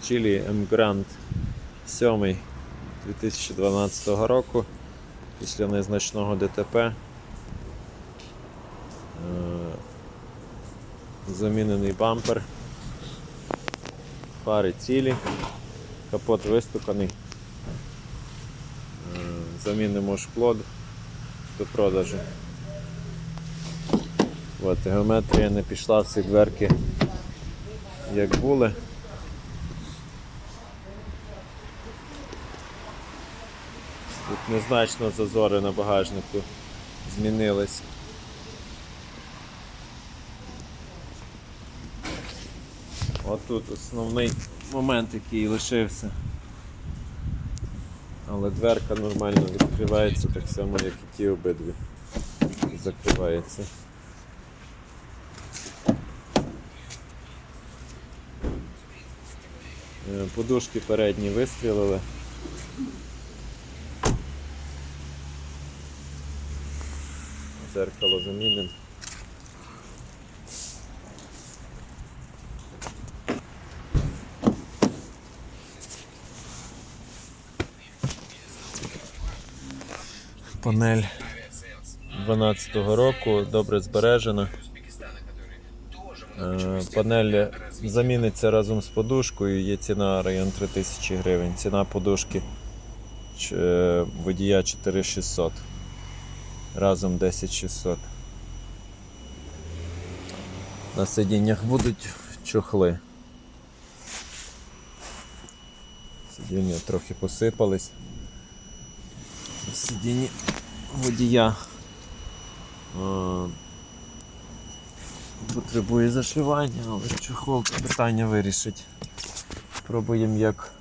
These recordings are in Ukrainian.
Chili Emgrand 7 2012 року після незначного ДТП. Е, Замінений бампер, фари цілі, капот вистуканий. Е, Замінимо шкло до продажу. От, геометрія не пішла, всі дверки як були. Тут незначно зазори на багажнику змінились. Отут основний момент, який лишився. Але дверка нормально відкривається, так само, як і ті обидві. Закривається. Е, Подушки передні вистрілили. Зеркало замінимо. Панель 12-го року, добре збережена. Е, Панель заміниться разом з подушкою, є ціна район 3000 гривень. Ціна подушки е, водія 4600. Разом 10600. На сидіннях будуть чохли. Сидіння трохи посипались. Сидіння водія. Потребує зашивання, але чохол питання вирішить. Пробуємо як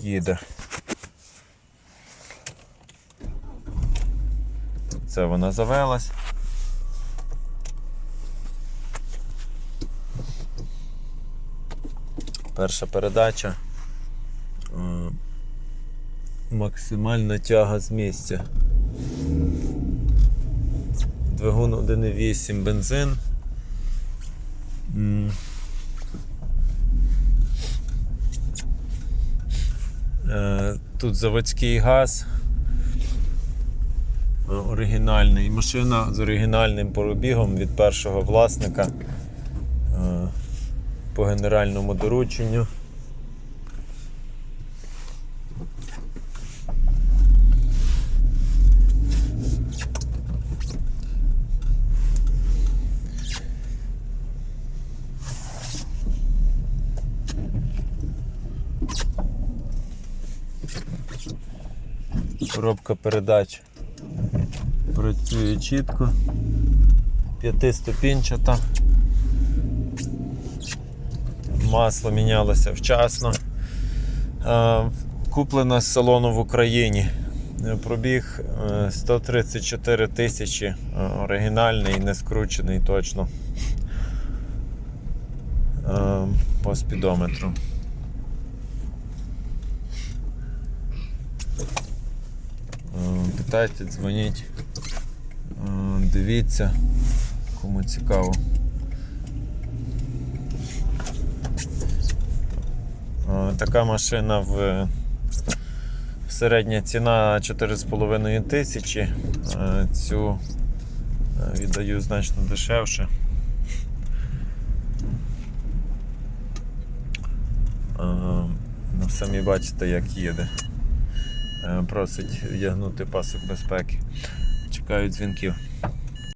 їде. Це вона завелась. Перша передача. Е, Максимальна тяга з місця. Двигун 1.8 бензин. Е, Тут заводський газ. Е, Оригінальний. Машина з оригінальним пробігом від першого власника е, по генеральному дорученню. Коробка передач працює чітко, п'ятиступінчата. Масло мінялося вчасно. Е, Куплена з салону в Україні. Е, Пробіг е, 134 тисячі, е, оригінальний, не скручений точно. По спідометру. Питайте, дзвоніть, дивіться, кому цікаво. Е, Така машина в середня ціна 4,5 тисячі. Е, Цю е, віддаю значно дешевше. Ну, самі бачите, як їде. Просить вдягнути пасок безпеки. Чекають дзвінків.